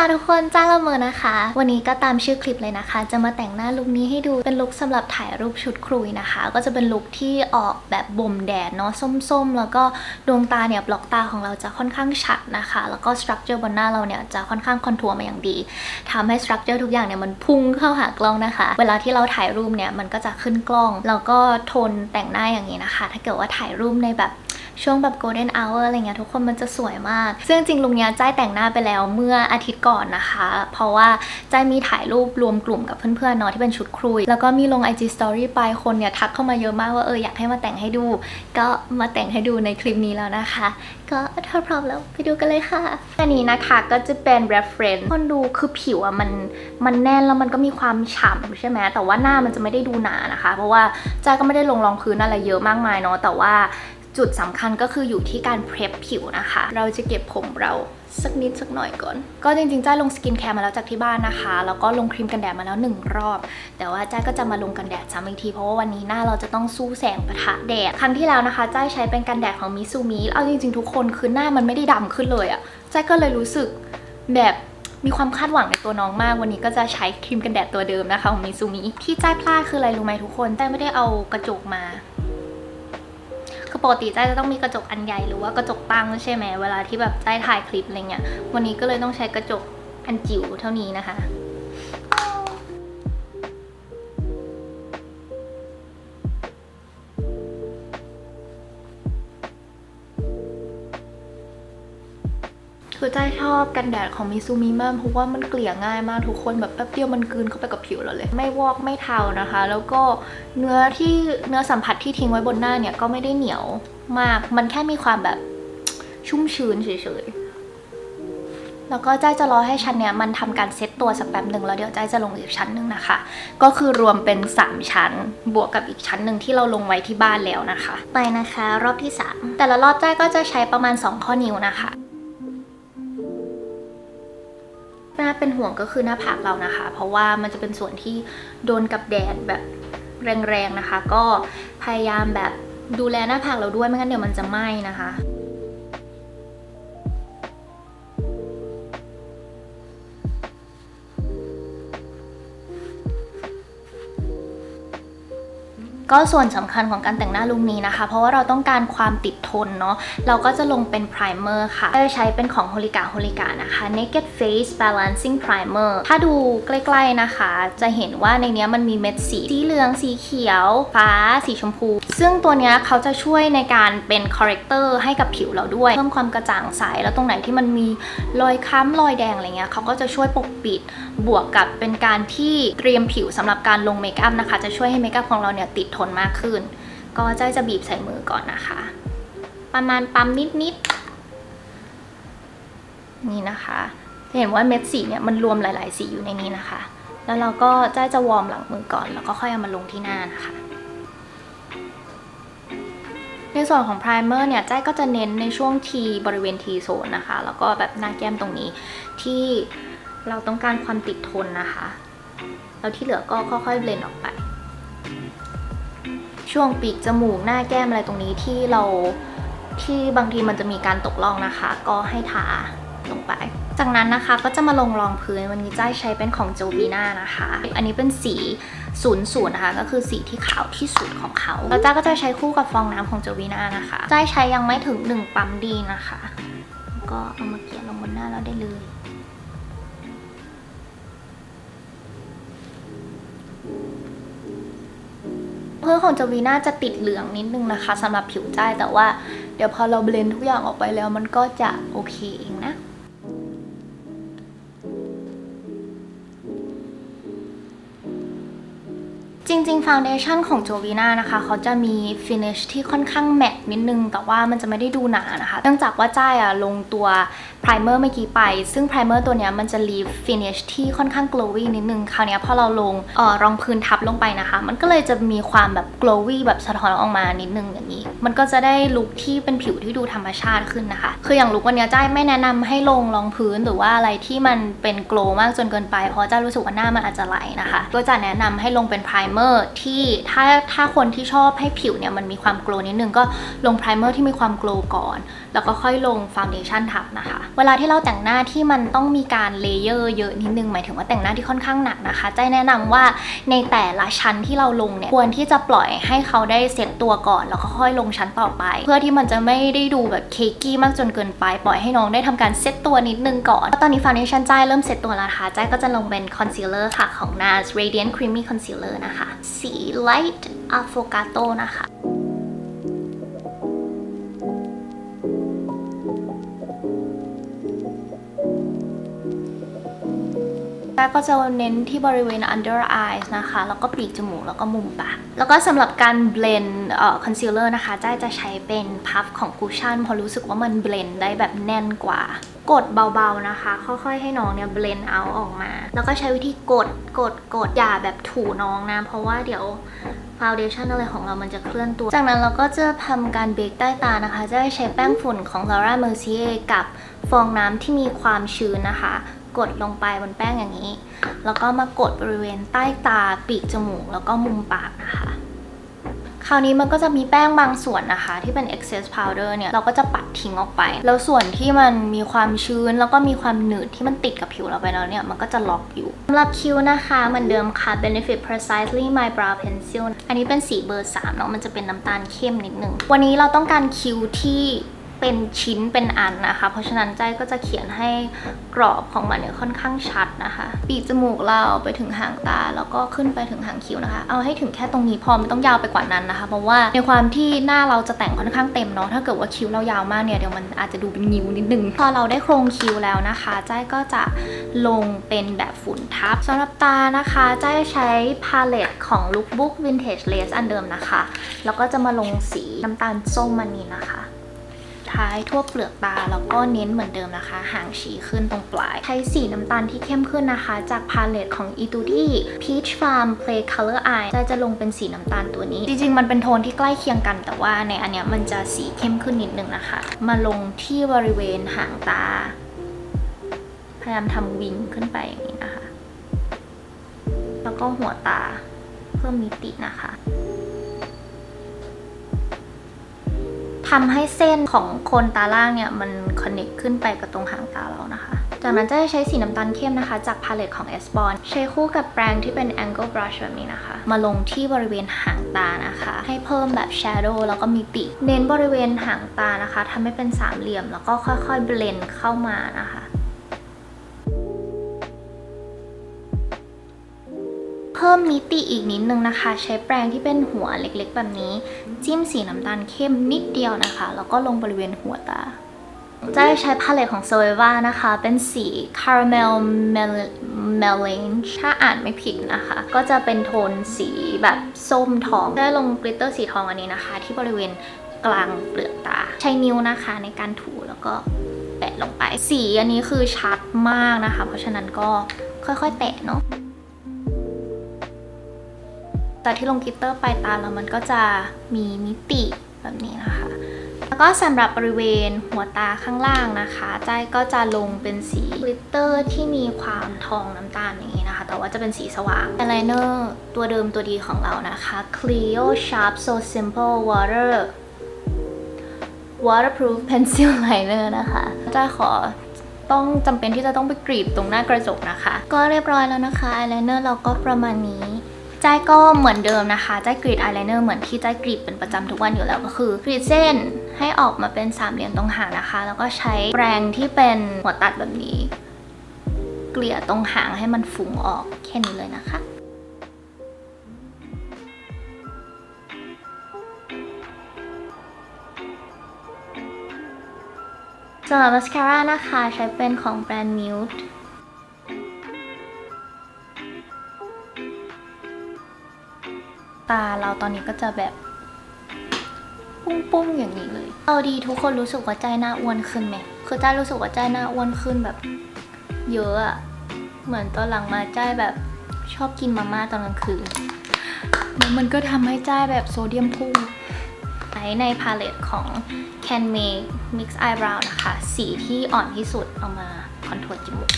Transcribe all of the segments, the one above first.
ค่ะทุกคนจ้าละเมอนะคะ วันนี้ก็ตามชื่อคลิปเลยนะคะ จะมาแต่งหน้าลุคนี้ให้ดูเป็นลุคสำหรับถ่ายรูปชุดครุยนะคะ ก็จะเป็นลุคที่ออกแบบบ่มแดดเนาะส้มๆ แล้วก็ดวงตาเนี่ยบล็อกตาของเราจะค่อนข้างชัดนะคะ แล้วก็สตรัคเจอร์บนหน้าเราเนี่ยจะค่อนข้างคอนทัวร์มาอย่างดีทำให้สตรัคเจอร์ทุกอย่างเนี่ยมันพุ่งเข้าหากล้องนะคะ เวลาที่เราถ่ายรูปเนี่ยมันก็จะขึ้นกล้อง แล้วก็โทนแต่งหน้าอย่างนี้นะคะ ถ้าเกิดว่าถ่ายรูปในแบบ ช่วงแบบ golden hour อะไรเงี้ยทุกคนมันจะสวยมาก ซึ่งจริงลุงเนี้ยจ้ายแต่งหน้าไปแล้วเมื่ออาทิตย์ก่อนนะคะ เพราะว่าจ้ายมีถ่ายรูปรวมกลุ่มกับเพื่อนๆเนาะที่เป็นชุดครุย แล้วก็มีลง IG story ไปคนเนี่ยทักเข้ามาเยอะมากว่าเอออยากให้มาแต่งให้ดู ก็มาแต่งให้ดูในคลิปนี้แล้วนะคะ ก็ถ้าพร้อมแล้วไปดูกันเลยค่ะ อันนี้นะคะก็จะเป็น reference คนดูคือผิวอะมันมันแน่นแล้วมันก็มีความฉ่ำใช่ไหมแต่ว่าหน้ามันจะไม่ได้ดูหนานะคะ เพราะว่าจ้าก็ไม่ได้ลงรองพื้นอะไรเยอะมากมายเนาะแต่ว่า จุดสำคัญก็คืออยู่ที่การเพรพผิวนะคะ เราจะเก็บผมเราสักนิดสักหน่อยก่อน ก็จริงๆ จ้าลงสกินแคร์มาแล้วจากที่บ้านนะคะ แล้วก็ลงครีมกันแดดมาแล้วหนึ่งรอบ แต่ว่าจ้าก็จะมาลงกันแดดซ้ำอีกที เพราะว่าวันนี้หน้าเราจะต้องสู้แสงปะทะแดด ครั้งที่แล้วนะคะ จ้าใช้เป็นกันแดดของมิซูมิเอาจริงๆ ทุกคนคือหน้ามันไม่ได้ดำขึ้นเลยอะจ้าก็เลยรู้สึกแบบมีความคาดหวังในตัวน้องมาก วันนี้ก็จะใช้ครีมกันแดดตัวเดิมนะคะของมิซูมิที่จ้าพลาดคืออะไรรู้ไหมทุกคนจ้าไม่ได้เอากระจกมา คือปกติจ้จะต้องมีกระจกอันใหญ่หรือว่ากระจกตั้งใช่ไหมเวลาที่แบบจ้ถ่ายคลิปอะไรเงี้ยวันนี้ก็เลยต้องใช้กระจกอันจิ๋วเท่านี้นะคะ คือจ้าชอบกันแดดของมิซูมิมากเพราะว่ามันเกลี่ยง่ายมากทุกคนแบบแป๊บเดียวมันกลืนเข้าไปกับผิวเราเลย ไม่วอกไม่เทานะคะ แล้วก็เนื้อที่เนื้อสัมผัสที่ทิ้งไว้บนหน้าเนี่ยก็ไม่ได้เหนียวมาก มันแค่มีความแบบชุ่มชื้นเฉยๆแล้วก็จ้าจะรอให้ชั้นเนี้ยมันทำการเซตตัวสักแป๊บหนึ่งแล้วเดี๋ยวจ้าจะลงอีกชั้นหนึ่งนะคะ ก็คือรวมเป็น 3 ชั้น บวกกับอีกชั้นหนึ่งที่เราลงไว้ที่บ้านแล้วนะคะ ไปนะคะ รอบที่ 3 แต่ละรอบจ้าก็จะใช้ประมาณ 2 ข้อนิ้วนะคะ น่าเป็นห่วงก็คือหน้าผากเรานะคะ เพราะว่ามันจะเป็นส่วนที่โดนกับแดดแบบแรงๆนะคะ ก็พยายามแบบดูแลหน้าผากเราด้วยไม่งั้นเดี๋ยวมันจะไหม้นะคะ ก็ส่วนสำคัญของการแต่งหน้าลุคนี้นะคะ เพราะว่าเราต้องการความติดทนเนาะเราก็จะลงเป็นไพรเมอร์ค่ะจะใช้เป็นของโฮลิกาโฮลิกานะคะ Naked Face Balancing Primer ถ้าดูใกล้ ๆนะคะ จะเห็นว่าในนี้มันมีเม็ดสี สีเหลืองสีเขียว ฟ้าสีชมพู ซึ่งตัวนี้เขาจะช่วยในการเป็น corrector ให้กับผิวเราด้วย เพิ่มความกระจ่างใส แล้วตรงไหนที่มันมีรอยค้ำรอยแดงอะไรเงี้ยเขาก็จะช่วยปกปิด บวกกับเป็นการที่เตรียมผิวสำหรับการลงเมคอัพนะคะ จะช่วยให้เมคอัพของเราเนี่ยติดทนมากขึ้น ก็จ้อยจะบีบใส่มือก่อนนะคะ ประมาณปั๊มนิดๆนี่นะคะจะเห็นว่าเม็ดสีเนี่ยมันรวมหลาย ๆ สีอยู่ในนี้นะคะ แล้วเราก็จ้อยจะวอร์มหลังมือก่อน แล้วก็ค่อยเอามาลงที่หน้านะคะ ในส่วนของ primer เนี่ยจ้ก็จะเน้นในช่วง T บริเวณ T โซนนะคะ แล้วก็แบบหน้าแก้มตรงนี้ที่เราต้องการความติดทนนะคะ แล้วที่เหลือก็ค่อยๆเบลนออกไป ช่วงปีกจมูกหน้าแก้มอะไรตรงนี้ที่เราที่บางทีมันจะมีการตกล่องนะคะ ก็ให้ทาลงไป จากนั้นนะคะก็จะมาลงรองพื้นวันนี้จ้าใช้เป็นของโจวีน่านะคะ อันนี้เป็นสี ศูนย์ศูนย์นะคะก็คือสีที่ขาวที่สุดของเขาแล้วจ้าก็จะใช้คู่กับฟองน้ำของโจวีน่านะคะจ้ายใช้ยังไม่ถึงหนึ่งปั๊มดีนะคะแล้วก็เอามาเกลี่ยลงบนหน้าเราได้เลยเพื่อของจวีน่าจะติดเหลืองนิดนึงนะคะสำหรับผิวจ้ายแต่ว่าเดี๋ยวพอเราเบลนด์ทุกอย่างออกไปแล้วมันก็จะโอเคเองนะ ริงๆฟ u วเดชั่นของโจวีน่านะคะ เขาจะมีฟินิชที่ค่อนข้างแมตต์นิดนึง แต่ว่ามันจะไม่ได้ดูหนานะคะ เนื่องจากว่าจ้ายอะลงตัวไพรเมอร์เมื่อกี้ไป ซึ่งไพรเมอร์ตัวเนี้ยมันจะ leave finish ที่ค่อนข้าง glowy นิดนึง คราวนี้พอเราลงเอ่อรองพื้นทับลงไปนะคะ มันก็เลยจะมีความแบบ glowy แบบสะท้อนออกมานิดนึงอย่างนี้ มันก็จะได้ลุคที่เป็นผิวที่ดูธรรมชาติขึ้นนะคะ คืออย่างลุควันนี้จ้ายไม่แนะนำให้ลงรองพื้นหรือว่าอะไรที่มันเป็น glow มากจนเกินไป เพราะจ้ารู้สึกว่าหน้ามันอาจจะไหลนะคะ ก็จะแนะนำให้ลงเป็นไพรเมอร์ที่ถ้าถ้าคนที่ชอบให้ผิวเนี่ยมันมีความโกลว์นิดนึงก็ลงไพรเมอร์ที่มีความโกลว์ก่อนแล้วก็ค่อยลงฟ u วเดชั่นทับนะคะ เวลาที่เราแต่งหน้าที่มันต้องมีการเลเยอร์เยอะนิดนึงหมายถึงว่าแต่งหน้าที่ค่อนข้างหนักนะคะใจแนะนำว่าในแต่ละชั้นที่เราลงเนี่ยควรที่จะปล่อยให้เขาได้เซตตัวก่อน แล้วก็ค่อยลงชั้นต่อไป เพื่อที่มันจะไม่ได้ดูแบบเคกี้มากจนเกินไป ปล่อยให้น้องได้ทำการเซตตัวนิดนึงก่อนตอนนี้ฟ u วเดชั่นใจเริ่มเซตตัวแล้วนะคะใจก็จะลงเป็นคอนซีลเลอร์ค่ะของ NARS Radiant Creamy Concealer นะคะ สี Light Affogato นะคะ แล้วก็จะเน้นที่บริเวณ under eyes นะคะ แล้วก็ปีกจมูก แล้วก็มุมปาก แล้วก็สำหรับการ blend เอ่อ concealer นะคะจ้าจะใช้เป็นพัฟของ cushion เพราะรู้สึกว่ามัน blend ได้แบบแน่นกว่ากดเบาๆนะคะ ค่อยๆ ให้น้องเนี่ย blend out ออกมา แล้วก็ใช้วิธีกด กด กด อย่าแบบถูน้องนะ เพราะว่าเดี๋ยว foundation อะไรของเรามันจะเคลื่อนตัว จากนั้นเราก็จะทำการเบรกใต้ตานะคะ จะใช้แป้งฝุ่นของ Laura Mercier กับฟองน้ำที่มีความชื้นนะคะ กดลงไปบนแป้งอย่างนี้ แล้วก็มากดบริเวณใต้ตาปีกจมูก แล้วก็มุมปากนะคะคราวนี้มันก็จะมีแป้งบางส่วนนะคะ ที่เป็น excess powder เนี่ย เราก็จะปัดทิ้งออกไป แล้วส่วนที่มันมีความชื้น แล้วก็มีความหนืดที่มันติดกับผิวเราไปแล้วเนี่ย มันก็จะล็อกอยู่สำหรับคิ้วนะคะเหมือนเดิมค่ะ benefit precisely my brow pencil อันนี้เป็นสีเบอร์ 3 เนาะมันจะเป็นน้ำตาลเข้มนิดนึง วันนี้เราต้องการคิ้วที่ เป็นชิ้นเป็นอันนะคะ เพราะฉะนั้นใจก็จะเขียนให้กรอบของมันเนี่ยค่อนข้างชัดนะคะ ปีกจมูกเราไปถึงหางตาแล้วก็ขึ้นไปถึงหางคิ้วนะคะ เอาให้ถึงแค่ตรงนี้พอไม่ต้องยาวไปกว่านั้นนะคะ เพราะว่าในความที่หน้าเราจะแต่งค่อนข้างเต็มเนาะถ้าเกิดว่าคิ้วเรายาวมากเนี่ยเดี๋ยวมันอาจจะดูเป็นนิ้วนิดนึงพอเราได้โครงคิ้วแล้วนะคะใจก็จะลงเป็นแบบฝุ่นทับสำหรับตานะคะใจใช้พาเลตของ Lookbook Vintage Lace อันเดิมนะคะ แล้วก็จะมาลงสีน้ำตาลส้มมันนี้นะคะ ท้ายทั่วเปลือกตา แล้วก็เน้นเหมือนเดิมนะคะ ห่างฉีขึ้นตรงปลาย ใช้สีน้ำตาลที่เข้มขึ้นนะคะ จากพาเลตของ e t u d i Peach Farm Play Color Eye จะจะลงเป็นสีน้ำตาลตัวนี้ จริงๆ มันเป็นโทนที่ใกล้เคียงกัน แต่ว่าในอันเนี้ยมันจะสีเข้มขึ้นนิดนึงนะคะ มาลงที่บริเวณหางตา พยายามทำวิงขึ้นไปอย่างนี้นะคะ แล้วก็หัวตาเพิ่มมิตินะคะ ทำให้เส้นของโคนตาล่างเนี่ยมันคอนเนคขึ้นไปกับตรงหางตาเรานะคะ จากนั้นจะใช้สีน้ำตาลเข้มนะคะ จากพาเลตของ s p o n ใช้คู่กับแปรงที่เป็น angle brush แบบนี้นะคะ มาลงที่บริเวณหางตานะคะ ให้เพิ่มแบบ shadow แล้วก็มิติ เน้นบริเวณหางตานะคะทำให้เป็นสามเหลี่ยม แล้วก็ค่อยๆเบลนเข้ามานะคะ เพิ่มมิติอีกนิดนึงนะคะ ใช้แปรงที่เป็นหัวเล็กๆ แบบนี้ จิ้มสีน้ำตาลเข้มนิดเดียวนะคะ แล้วก็ลงบริเวณหัวตาจะใช้พาเลตของ s o e v a นะคะ เป็นสี caramel melange ถ้าอ่านไม่ผิดนะคะ ก็จะเป็นโทนสีแบบส้มทอง ได้ลงกลิตเตอร์สีทองอันนี้นะคะ ที่บริเวณกลางเปลือกตา ใช้นิ้วนะคะในการถูแล้วก็แปะลงไป สีอันนี้คือชัดมากนะคะ เพราะฉะนั้นก็ค่อยๆ แตะเนาะ แต่ที่ลงกิตเตอร์ปลายตาแล้วมันก็จะมีมิติแบบนี้นะคะ แล้วก็สำหรับบริเวณหัวตาข้างล่างนะคะใจก็จะลงเป็นสีกลิตเตอร์ที่มีความทองน้ำตาลอย่างนี้นะคะ แต่ว่าจะเป็นสีสว่างอายไลเนอร์ตัวเดิมตัวดีของเรานะคะ Clio Sharp So Simple Water Waterproof Pencil Liner นะคะจะขอต้องจำเป็นที่จะต้องไปกรีดตรงหน้ากระจกนะคะ ก็เรียบร้อยแล้วนะคะอายไลเนอร์เราก็ประมาณนี้ จ้ก็เหมือนเดิมนะคะจ้กรีดอายไลเนอร์เหมือนที่จ้กรีดเป็นประจำทุกวันอยู่แล้วก็คือกรีดเส้นให้ออกมาเป็นสามเหลี่ยมตรงหางนะคะ แล้วก็ใช้แปรงที่เป็นหัวตัดแบบนี้ เกลี่ยตรงหางให้มันฟุ้งออกแค่นี้เลยนะคะสำหรับมาสคาร่านะคะ ใช้เป็นของแบรนด์ Mute ตาเราตอนนี้ก็จะแบบ ปุ้งๆอย่างนี้เลย เอาดีทุกคนรู้สึกว่าใจหน้าอ้วนขึ้นไหมคือใจรู้สึกว่าใจหน้าอ้วนขึ้นแบบ เยอะอะเหมือนตอนหลังมาใจแบบชอบกินมาม่าตอนกลางคืนแล้วมันก็ทำให้ใจแบบโซเดียมพุ่งใช้ในพาเลตของ Can Make Mix Eyebrow นะคะ สีที่อ่อนที่สุดเอามาคอนทัวร์จมูก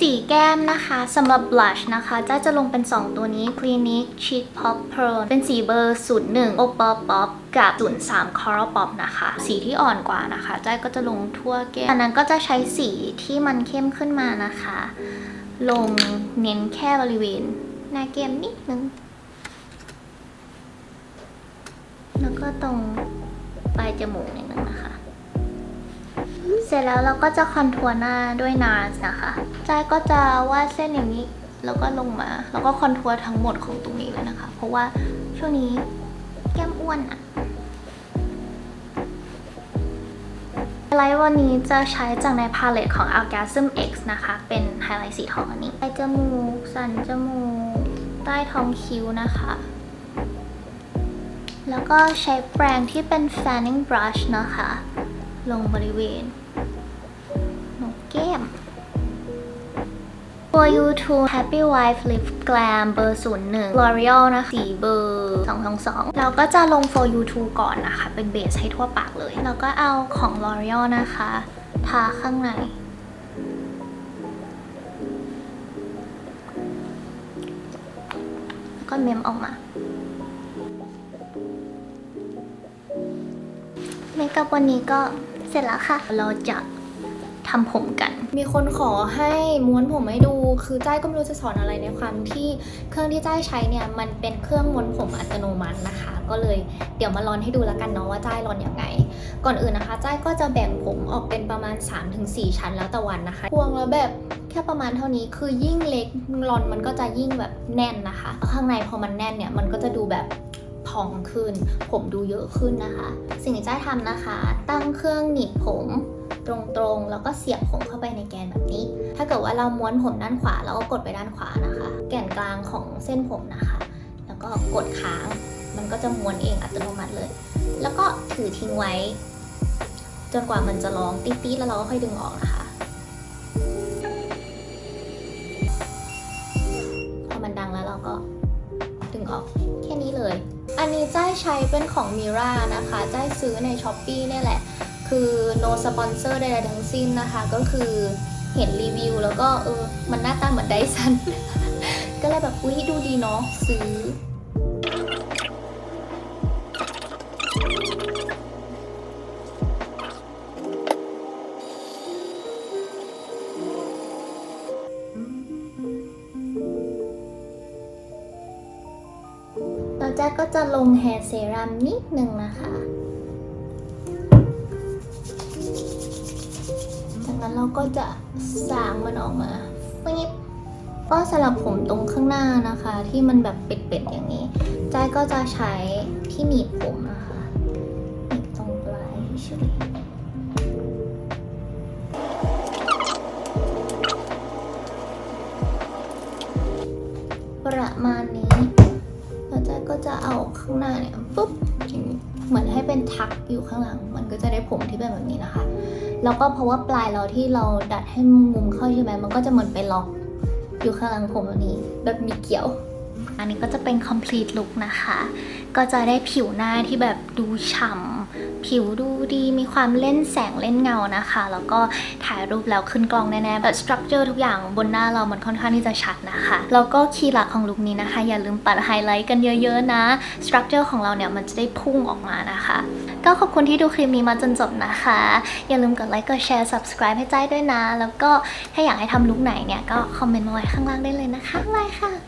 สีแก้มนะคะสำหรับ blush นะคะจ้าจะลงเป็น 2 ตัวนี้ Clinique Cheek Pop Pearl เป็นสีเบอร์ 01 Opal Pop กับ 03 Coral Pop นะคะ สีที่อ่อนกว่านะคะจ้าก็จะลงทั่วแก้มอันนั้นก็จะใช้สีที่มันเข้มขึ้นมานะคะ ลงเน้นแค่บริเวณหน้าแก้มนิดนึง แล้วก็ตรงปลายจมูกนิดนึงนะคะ เสร็จแล้วเราก็จะคอนทัวร์หน้าด้วยนาสนะคะใจายก็จะวาดเส้นอย่างนี้แล้วก็ลงมา แล้วก็คอนทัวร์ทั้งหมดของตรงนี้เลยนะคะ เพราะว่าช่วงนี้แก้มอ้วนอะไลท์วันนี้จะใช้จากในพาเลตของ Algasm X นะคะ เป็นไฮไลท์สีทองอันนี้ปลายจมูก สันจมูก ใต้ท้องคิ้วนะคะ แล้วก็ใช้แปรงที่เป็น fanning brush นะคะ ลงบริเวณ แก้ม For You To Happy Wife Lip Glam เบอร์ 01 L'Oreal นะสีเบอร์ 222 เราก็จะลง For You To ก่อนนะคะ เป็นเบสให้ทั่วปากเลย แล้วก็เอาของ L'Oreal นะคะ ทาข้างใน ก็เมมออกมาเมคอัพวันนี้ก็เสร็จแล้วค่ะ เราจะ ทำผมกัน มีคนขอให้ม้วนผมให้ดู คือจ้ายก็ไม่รู้จะสอนอะไรในความที่เครื่องที่จ้ายใช้เนี่ยมันเป็นเครื่องม้วนผมอัตโนมัตินะคะ ก็เลยเดี๋ยวมาลอนให้ดูแล้วกันเนาะว่าจ้ายลอนยังไง ก่อนอื่นนะคะจ้ายก็จะแบ่งผมออกเป็นประมาณ 3-4 ชั้นแล้วแต่วันนะคะ พวงแล้วแบบแค่ประมาณเท่านี้คือยิ่งเล็กลอนมันก็จะยิ่งแบบแน่นนะคะ ข้างในพอมันแน่นเนี่ยมันก็จะดูแบบพองขึ้น ผมดูเยอะขึ้นนะคะ สิ่งที่จ้ายทำนะคะ ตั้งเครื่องหนีบผม ตรงๆ แล้วก็เสียบผมเข้าไปในแกนแบบนี้ ถ้าเกิดว่าเราม้วนผมด้านขวาเราก็กดไปด้านขวานะคะ แกนกลางของเส้นผมนะคะ แล้วก็กดค้าง มันก็จะม้วนเองอัตโนมัติเลย แล้วก็ถือทิ้งไว้ จนกว่ามันจะร้องตี๊ดๆแล้วเราก็ค่อยดึงออกนะคะพอมันดังแล้วเราก็ดึงออกแค่นี้เลย อันนี้จ้ายใช้เป็นของ Mira นะคะ จ้ายซื้อใน s h อ p e e เนี่ยแหละ คือ no sponsor ใดๆทั้งสิ้นนะคะ ก็คือเห็นรีวิว แล้วก็เออ มันหน้าตาเหมือนไดสัน ก็เลยแบบ อุ้ยดูดีเนาะซื้อแล้วจ้าก็จะลงแฮร์เซรั่มนิดนึงนะคะ นั้นเราก็จะสางมันออกมาฟิบก็สำหรับผมตรงข้างหน้านะคะ ที่มันแบบเป็ดๆอย่างนี้จ้ายก็จะใช้ที่หนีบผมนะคะหนีบตรงปลายเฉยประมาณนี้แล้วจ้าก็จะเอาข้างหน้าเนี่ยปุ๊บเหมือนให้เป็นทักอยู่ข้างหลัง มันก็จะได้ผมที่เป็นแบบนี้นะคะ แล้วก็เพราะว่าปลายเราที่เราดัดให้มุมเข้าใช่ไหมมันก็จะเหมือนไปล็อกอยู่ข้างหลังผมแบบนี้แบบมีเกี่ยว อันนี้ก็จะเป็น complete look นะคะ ก็จะได้ผิวหน้าที่แบบดูฉ่ำผิวดูดีมีความเล่นแสงเล่นเงานะคะ แล้วก็ถ่ายรูปแล้วขึ้นกล้องแน่ๆแบบ structure ทุกอย่างบนหน้าเรามันค่อนข้างที่จะชัดนะคะ แล้วก็คีย์หลักของลุคนี้นะคะ อย่าลืมปัดไฮไลท์กันเยอะๆนะ structure ของเราเนี่ยมันจะได้พุ่งออกมานะคะ ก็ขอบคุณที่ดูคลิปนี้มาจนจบนะคะ อย่าลืมกดไลค์ กดแชร์ subscribe ให้ใจด้วยนะ แล้วก็ถ้าอยากให้ทำลุคไหนเนี่ย ก็คอมเมนต์มาไว้ข้างล่างได้เลยนะคะบายค่ะ